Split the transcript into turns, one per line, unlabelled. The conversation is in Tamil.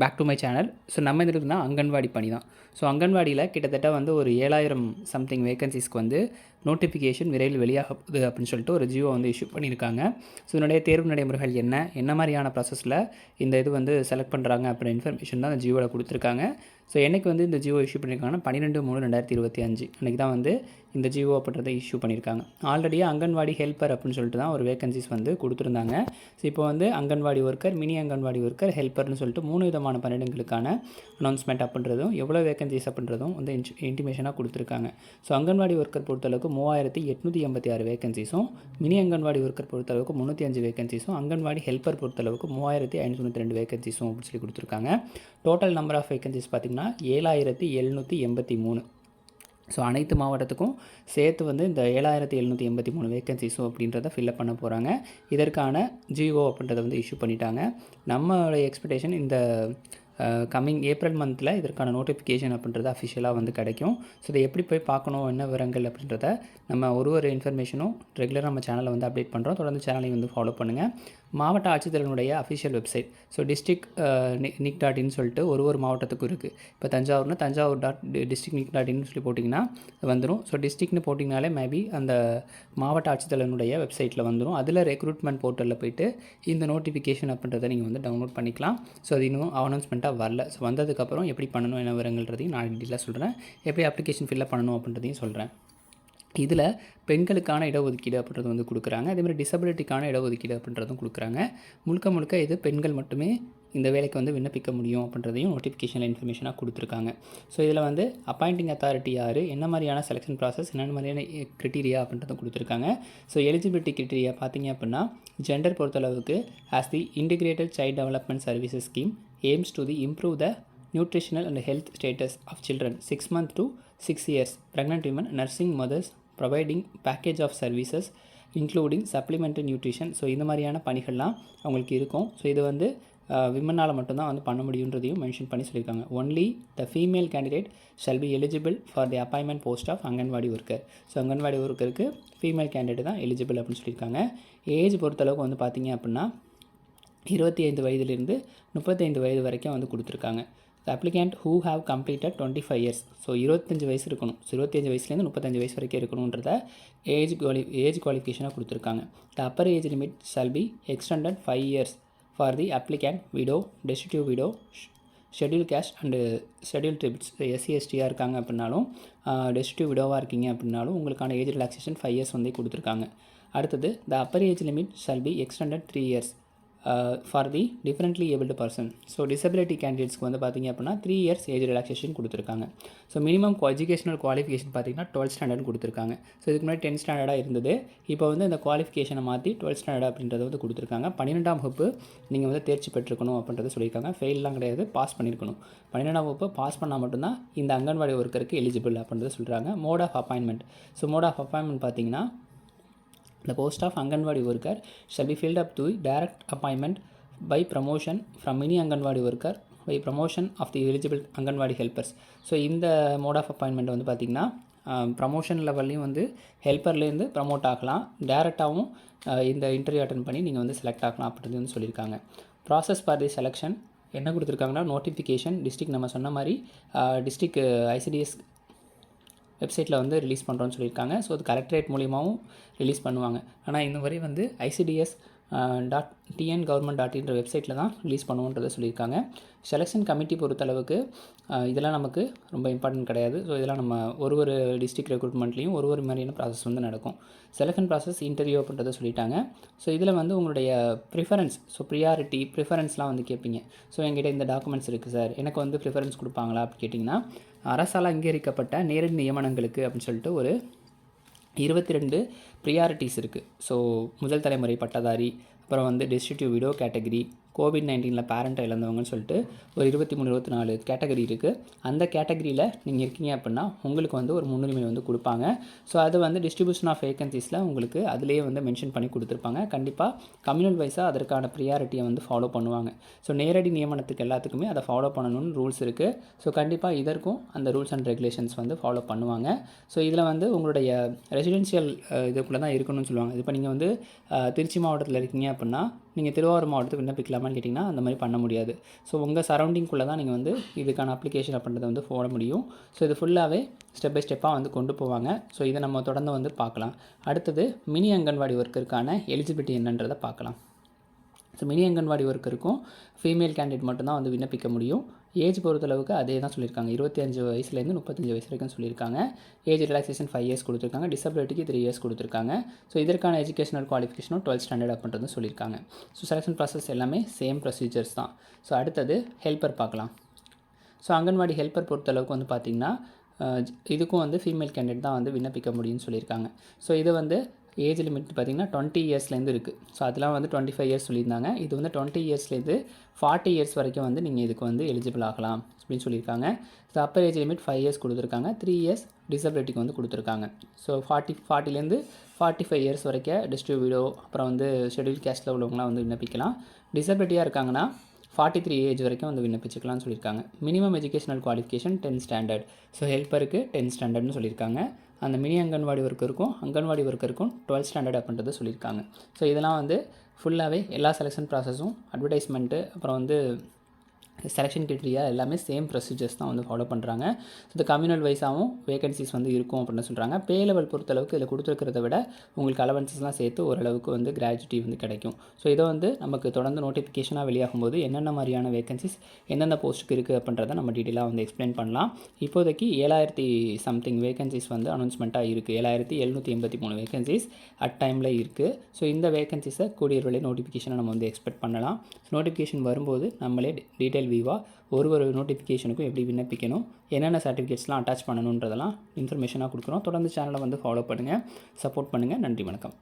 Back to my channel so நம்ம இது இருக்குன்னா அங்கன்வாடி பணி தான். ஸோ அங்கன்வாடியில் கிட்டத்தட்ட வந்து ஒரு ஏழாயிரம் சம்திங் வேகன்சிஸ்க்கு வந்து நோட்டிஃபிகேஷன் விரைவில் வெளியாகுது அப்படின்னு சொல்லிட்டு ஒரு ஜியோ வந்து இஷ்யூ பண்ணியிருக்காங்க. ஸோ இதனுடைய தேர்வு நடைமுறைகள் என்ன? என்ன மாதிரியான ப்ராசஸில் இந்த இது வந்து செலக்ட் பண்ணுறாங்க அப்படின்ற இன்ஃபர்மேஷன் தான் அந்த ஜியோவில் கொடுத்துருக்காங்க. ஸோ என்றைக்கு வந்து இந்த ஜியோ இஷ்யூ பண்ணியிருக்காங்கன்னா பன்னிரெண்டு மூணு ரெண்டாயிரத்தி இருபத்தி அஞ்சு. அன்றைக்கி தான் வந்து இந்த ஜியோ அப்படின்றத இஷ்யூ பண்ணியிருக்காங்க ஆல்ரெடியாக அங்கன்வாடி ஹெல்ப்பர் அப்படின்னு சொல்லிட்டு தான் ஒரு வேகன்சிஸ் வந்து கொடுத்துருந்தாங்க. ஸோ இப்போ வந்து anganwadi worker mini anganwadi worker ஹெல்ப்பர்னு சொல்லிட்டு மூணு விதமான பணியிடங்களுக்கான அனௌன்ஸ்மெண்ட் அப்படின்றதும் எவ்வளோ வேகன்சிஸ் அப்படின்றதும் வந்து இன்டிமேஷனாக கொடுத்துருக்காங்க. ஸோ அங்கன்வாடி ஒர்க்கர் பொறுத்தளவுக்கு மூவாயிரத்தி எட்நூற்றி எண்பத்தி ஆறு வேகன்சிஸும் மினி அங்கன்வாடி ஒர்க்கர் பொறுத்தளவுக்கு முந்நூற்றி அஞ்சு வேகன்சிஸும் அங்கன்வாடி ஹெல்ப்பர் பொறுத்தளவுக்கு மூவாயிரத்தி ஐநூற்றி ரெண்டு வேகன்சிஸும் அப்படின்னு சொல்லி கொடுத்துருக்காங்க. டோட்டல் நம்பர் ஆஃப் வேகன்சிஸ் பார்த்திங்கன்னா ஏழாயிரத்தி எழுநூற்றி எண்பத்தி மூணு. ஸோ அனைத்து மாவட்டத்துக்கும் சேர்த்து வந்து இந்த ஏழாயிரத்தி எழுநூற்றி எண்பத்தி மூணு வேக்கன்சிஸும் அப்படின்றத ஃபில்அப் பண்ண போகிறாங்க இதற்கான ஜிஓ அப்படின்றத வந்து இஷ்யூ பண்ணிட்டாங்க. நம்மளுடைய எக்ஸ்பெக்டேஷன் இந்த கம்மிங் ஏப்ரல் மந்தில் இதற்கான நோட்டிஃபிகேஷன் அப்படின்றது அஃபிஷியலாக வந்து கிடைக்கும். ஸோ இதை எப்படி போய் பார்க்கணும் என்ன விவரங்கள் அப்படின்றத நம்ம ஒரு ஒரு இன்ஃபர்மேஷனும் ரெகுலராக நம்ம சேனலை வந்து அப்டேட் பண்ணுறோம் தொடர்ந்து சேனலையும் வந்து ஃபாலோ பண்ணுங்கள் மாவட்ட ஆட்சித்தலைவனுடைய official website so district nic dot in சொல்லிட்டு ஒரு ஒரு மாவட்டத்துக்கும் இருக்குது இப்போ தஞ்சாவூர்னா Thanjavur dot district nic dot in சொல்லி போட்டிங்கன்னா வந்துடும் ஸோ டிஸ்ட்ரிக்னு போட்டிங்கனாலே மேபி அந்த மாவட்ட ஆட்சித்தலைவனுடைய வெப்சைட்டில் வந்துடும் அதில் ரெக்ரூட்மெண்ட் போர்ட்டலில் போயிட்டு இந்த நோட்டிஃபிகேஷன் அப்படின்றத நீங்கள் வந்து டவுன்லோட் பண்ணிக்கலாம். ஸோ அது இன்னும் அனௌன்ஸ்மெண்ட்டாக வரல. ஸோ வந்ததுக்கப்புறம் எப்படி பண்ணணும் என்ன விவரங்கள்ன்றதையும் நான் டீட்டெயிலாக சொல்கிறேன் எப்படி அப்ளிகேஷன் ஃபில்லப் பண்ணணும் அப்படின்றதையும் சொல்கிறேன் இதில் பெண்களுக்கான இடஒதுக்கீடு அப்படின்றது வந்து கொடுக்குறாங்க. அதேமாதிரி டிசபிலிட்டிக்கான இடஒதுக்கீடு அப்படின்றதும் கொடுக்குறாங்க. முழுக்க முழுக்க இது பெண்கள் மட்டுமே இந்த வேலைக்கு வந்து விண்ணப்பிக்க முடியும் அப்படின்றதையும் நோட்டிஃபிகேஷனில் இன்ஃபர்மேஷனாக கொடுத்துருக்காங்க. ஸோ இதில் வந்து அப்பாயிண்டிங் அத்தாரிட்டி யார்? என்ன மாதிரியான செலெக்ஷன் ப்ராசஸ் என்னென்ன மாதிரியான க்ரிட்டீரியா அப்படின்றதும் கொடுத்துருக்காங்க. ஸோ எலிஜிபிலிட்டி க்ரிட்டீரியா பார்த்தீங்க அப்படின்னா ஜெண்டர் பொறுத்தளவுக்கு as the integrated child development services scheme aims to the improve the nutritional and health status of children six month to six years pregnant women nursing mothers providing package of services including supplementary nutrition so இந்த மாதிரியான பணிகள்லாம் அவங்களுக்கு இருக்கும். ஸோ இது வந்து விமனால் மட்டும்தான் வந்து பண்ண முடியுன்றதையும் மென்ஷன் பண்ணி சொல்லியிருக்காங்க. Only the female candidate shall be eligible for the appointment post of anganwadi worker so anganwadi ஒர்க்கருக்கு female candidate தான் எலிஜிபிள் அப்படின்னு சொல்லியிருக்காங்க. ஏஜ் பொறுத்தளவுக்கு வந்து பார்த்தீங்க அப்படின்னா இருபத்தி ஐந்து வயதுலேருந்து முப்பத்தைந்து வயது வரைக்கும் வந்து கொடுத்துருக்காங்க. The applicant who have completed twenty five years so இருபத்தஞ்சு வயசு இருக்கணும். ஸோ இருபத்தஞ்சு வயசுலேருந்து முப்பத்தஞ்சு வயசு வரைக்கும் இருக்கணுன்றத ஏஜ் குவாலி ஏஜ் குவாலிஃபிகேஷனாக கொடுத்துருக்காங்க. The upper age limit shall be extended five years for the applicant widow destitute widow schedule caste and schedule tribes SC எஸ்டியாக இருக்காங்க அப்படின்னாலும் டெசிட்டிவ் விடோவாக இருக்கீங்க அப்படின்னாலும் உங்களுக்கான ஏஜ் ரிலாக்ஸேஷன் ஃபைவ் இயர்ஸ் வந்து கொடுத்துருக்காங்க. அடுத்தது the upper age limit shall be extended three years for the differently abled person so disability கேண்டிடேட்ஸ்க்கு வந்து பார்த்திங்க அப்படின்னா த்ரீ இயர்ஸ் ஏஜ் ரிலாக்ஸேஷன் கொடுத்துருக்காங்க. ஸோ மினிமம் எஜுகேஷனல் குவாலிஃபிகேஷன் பார்த்திங்கன்னா டுவெல்த் ஸ்டாண்டர்ட் கொடுத்துருக்காங்க. ஸோ இதுக்கு முன்னாடி டென்த் ஸ்டாண்டர்டாக இருந்தது. இப்போ வந்து இந்த குவாலிஃபிகேஷனை மாற்றி டுவெல்த் ஸ்டாண்டர்ட் அப்படின்றத வந்து கொடுத்துருக்காங்க. பன்னிரெண்டாம் வகுப்பு நீங்கள் வந்து தேர்ச்சி பெற்றிருக்கணும் அப்படின்றத சொல்லியிருக்காங்க. ஃபெயிலெலாம் கிடையாது பாஸ் பண்ணியிருக்கணும். பன்னிரெண்டாம் வகுப்பு பாஸ் பண்ணால் மட்டும்தான் இந்த அங்கன்வாடி ஒர்க்கருக்கு எலிஜிபிள் அப்படின்றத சொல்கிறாங்க mode of appointment so mode of appointment பார்த்தீங்கன்னா The post of Anganwadi worker shall be filled up தூய் direct appointment by promotion from mini Anganwadi worker by promotion of the eligible anganwadi helpers so இந்த மோட் ஆஃப் அப்பாயின்மெண்ட் வந்து பார்த்திங்கன்னா ப்ரமோஷன் um, லெவல்லையும் வந்து ஹெல்ப்பர்லேருந்து ப்ரமோட் ஆகலாம். டேரெக்டாகவும் uh, இந்த இன்டர்வியூ அட்டன் பண்ணி நீங்கள் வந்து செலக்ட் ஆகலாம் அப்படின்றது வந்து சொல்லியிருக்காங்க. ப்ராசஸ் ஃபார் தி செலெக்ஷன் என்ன கொடுத்துருக்காங்கன்னா நோட்டிஃபிகேஷன் டிஸ்ட்ரிக் நம்ம சொன்ன மாதிரி uh, டிஸ்ட்ரிக் ஐசிடிஎஸ் வெப்சைட்டில் வந்து ரிலீஸ் பண்ணுறோன்னு சொல்லியிருக்காங்க. ஸோ அது கலெக்டரேட் மூலியமாகவும் ரிலீஸ் பண்ணுவாங்க. ஆனால் இந்த வரை வந்து ICDS dot TN government dot in வெப்சைட்டில் தான் ரிலீஸ் பண்ணுவோன்றதை சொல்லியிருக்காங்க. செலெக்ஷன் கமிட்டி பொறுத்தளவுக்கு இதெல்லாம் நமக்கு ரொம்ப இம்பார்ட்டன்ட் கிடையாது. ஸோ இதெல்லாம் நம்ம ஒரு ஒரு டிஸ்ட்ரிக்ட் ரெக்ரூட்மெண்ட்லேயும் ஒரு ஒரு மாதிரியான ப்ராசஸ் வந்து நடக்கும். செலெக்ஷன் ப்ராசஸ் இன்டர்வியூ அப்படின்றத சொல்லிட்டாங்க. ஸோ இதில் வந்து உங்களுடைய ப்ரிஃபரன்ஸ் ஸோ ப்ரியாரிட்டி ப்ரிஃபரன்ஸ்லாம் வந்து கேட்பீங்க. ஸோ என்கிட்ட இந்த டாக்குமெண்ட்ஸ் இருக்குது சார் எனக்கு வந்து ப்ரிஃபரன்ஸ் கொடுப்பாங்களா அப்படி கேட்டிங்கன்னா அரசால் அங்கீகரிக்கப்பட்ட நேரடி நியமனங்களுக்கு அப்படின்னு சொல்லிட்டு ஒரு இருபத்தி ரெண்டு ப்ரியாரிட்டிஸ் இருக்குது ஸோ முதல் தலைமுறை பட்டதாரி அப்புறம் வந்து டிஸ்ட்ரிக்டிவ் விடோ கேட்டகரி கோவிட் நைன்டீனில் பேரண்ட்டை இழந்தவங்கன்னு சொல்லிட்டு ஒரு இருபத்தி மூணு இருபத்தி நாலு கேட்டகரி இருக்குது அந்த கேட்டகரியில் நீங்கள் இருக்கீங்க அப்படின்னா உங்களுக்கு வந்து ஒரு முன்னுரிமை வந்து கொடுப்பாங்க. ஸோ அது வந்து டிஸ்ட்ரிபியூஷன் ஆஃப் வேகன்சிஸில் உங்களுக்கு அதிலேயே வந்து மென்ஷன் பண்ணி கொடுத்துருப்பாங்க. கண்டிப்பாக கம்யூனல் வைஸாக அதற்கான ப்ரியாரிட்டியை வந்து ஃபாலோ பண்ணுவாங்க. ஸோ நேரடி நியமனத்துக்கு எல்லாத்துக்குமே அதை ஃபாலோ பண்ணணும்னு ரூல்ஸ் இருக்குது ஸோ கண்டிப்பாக இதற்கும் அந்த ரூல்ஸ் அண்ட் ரெகுலேஷன்ஸ் வந்து ஃபாலோ பண்ணுவாங்க. ஸோ இதில் வந்து உங்களுடைய ரெசிடென்ஷியல் இதுக்குள்ளே தான் இருக்கணும்னு சொல்லுவாங்க. இப்போ நீங்கள் வந்து திருச்சி மாவட்டத்தில் இருக்கீங்க அப்படின்னா நீங்கள் திருவாரூர் மாவட்டத்துக்கு விண்ணப்பிக்கலாமான்னு கேட்டிங்கன்னா அந்த மாதிரி பண்ண முடியாது. ஸோ உங்கள் சரௌண்டிங்குள்ளே தான் நீங்கள் வந்து இதுக்கான அப்ளிகேஷன் அப்படின்றத வந்து போட முடியும். ஸோ இது ஃபுல்லாகவே ஸ்டெப் பை ஸ்டெப்பாக வந்து கொண்டு போவாங்க. ஸோ இதை நம்ம தொடர்ந்து வந்து பார்க்கலாம். அடுத்தது மினி அங்கன்வாடி ஒர்க்கருக்கான எலிஜிபிலிட்டி என்னன்றதை பார்க்கலாம். ஸோ மினி அங்கன்வாடி ஒர்க்கருக்கும் ஃபீமேல் கேண்டிடேட் மட்டும்தான் வந்து விண்ணப்பிக்க முடியும். ஏஜ் பொறுத்தளவுக்கு அதே தான் சொல்லியிருக்காங்க. இருபத்தி அஞ்சு வயசுலேருந்து முப்பத்தஞ்சு வயசு வரைக்கும் சொல்லியிருக்காங்க. ஏஜ் ரிலாக்ஸேஷன் ஃபைவ் இயர்ஸ் கொடுத்துருக்காங்க. டிசபிலிட்டிக்கு த்ரீ இயர்ஸ் கொடுத்துருக்காங்க. ஸோ இதற்கான எஜுகேஷனல் குவாலிஃபிகேஷனும் டுவெல்த் ஸ்டாண்டர்ட் அப்படின்றது சொல்லியிருக்காங்க. ஸோ செலெக்ஷன் ப்ராசஸ் எல்லாமே சேம் ப்ரொசீஜர்ஸ் தான். ஸோ அடுத்தது ஹெல்ப்பர் பார்க்கலாம். ஸோ அங்கன்வாடி ஹெல்ப்பர் பொறுத்தளவுக்கு வந்து பார்த்திங்கன்னா இதுக்கும் வந்து ஃபீமேல் கேண்டிடேட் தான் வந்து விண்ணப்பிக்க முடியும்னு சொல்லியிருக்காங்க. ஸோ இது வந்து ஏஜ் லிமிட் பார்த்திங்கன்னா டுவெண்ட்டி இயர்ஸ்லேருந்து இருக்குது ஸோ அதெல்லாம் வந்து டுவெண்ட்டி ஃபைவ் இயர்ஸ் சொல்லியிருந்தாங்க. இது வந்து டுவெண்ட்டி இயர்ஸ்லேருந்து ஃபார்ட்டி இயர்ஸ் வரைக்கும் வந்து நீங்கள் இதுக்கு வந்து எலிஜிபிள் ஆகலாம் அப்படின்னு சொல்லியிருக்காங்க. So upper age limit five years கொடுத்துருக்காங்க. த்ரீ இயர்ஸ் டிசபிலிட்டிக்கு வந்து கொடுத்துருக்காங்க. ஸோ ஃபார்ட்டி ஃபார்ட்டிலேருந்து ஃபார்ட்டி ஃபைவ் இயர்ஸ் வரைக்கும் டிஸ்ட்ரிபியூடோ அப்புறம் வந்து ஷெட்யூல் கேஸ்ட்டில் உள்ளவங்களாம் வந்து விண்ணப்பிக்கலாம். டிசபிலிட்டியாக இருக்காங்கன்னா ஃபார்ட்டி த்ரீ ஏஜ் வரைக்கும் வந்து விண்ணப்பிச்சுக்கலாம்னு சொல்லியிருக்காங்க. Minimum educational qualification tenth standard so ஹெல்ப்பருக்கு tenth ஸ்டாண்டர்ட்னு சொல்லியிருக்காங்க. அந்த மினி அங்கன்வாடி ஒர்க்கருக்கும் அங்கன்வாடி ஒர்க்கருக்கும் டுவெல்த் ஸ்டாண்டர்ட் அப்படின்றத சொல்லியிருக்காங்க. ஸோ இதெல்லாம் வந்து ஃபுல்லாகவே எல்லா செலெக்ஷன் ப்ராசஸும் அட்வர்டைஸ்மெண்ட்டு அப்புறம் வந்து செலெக்ஷன் கிரிட்டீரியா எல்லாமே சேம் ப்ரொசீஜர்ஸ் தான் வந்து ஃபாலோ பண்ணுறாங்க ஸோ இந்த கம்யூனல் வைஸாகவும் வேகன்சிஸ் வந்து இருக்கும் அப்படின்னு சொல்கிறாங்க பே லெவல் பொறுத்தளவுக்கு இதில் கொடுத்துருக்கிறத விட உங்களுக்கு அலவன்சஸ்லாம் சேர்த்து ஓரளவுக்கு வந்து கிராஜுவிட்டி வந்து கிடைக்கும். ஸோ இதை வந்து நமக்கு தொடர்ந்து நோட்டிஃபிகேஷனாக வெளியாகும் போது என்னென்ன மாதிரியான வேகன்சிஸ் எந்தெந்த போஸ்ட்டுக்கு இருக்குது அப்படின்றத நம்ம டீட்டெயிலாக வந்து எக்ஸ்பிளைன் பண்ணலாம். இப்போதைக்கு ஏழாயிரத்தி சம்திங் வேகன்சிஸ் வந்து அனௌன்ஸ்மெண்ட்டாக இருக்குது ஏழாயிரத்தி எழுநூற்றி எண்பத்தி மூணு வேகன்சிஸ் அட் டைமில் இருக்குது ஸோ இந்த வேகன்சிஸை கூடிய விரைவில் நோட்டிஃபிகேஷனை நம்ம வந்து எக்ஸ்பெக்ட் பண்ணலாம். நோட்டிஃபிகேஷன் வரும்போது நம்மளே டீட்டெயில் வியூவாக ஒரு ஒரு நோட்டிஃபிகேஷனுக்கும் எப்படி விண்ணப்பிக்கணும் என்னென்ன சர்டிஃபிகேட்ஸ்லாம் அட்டாச் பண்ணணுன்றதெல்லாம் இன்ஃபர்மேஷனாக கொடுக்குறோம். தொடர்ந்து சேனலை வந்து ஃபாலோ பண்ணுங்கள் சப்போர்ட் பண்ணுங்கள் நன்றி வணக்கம்.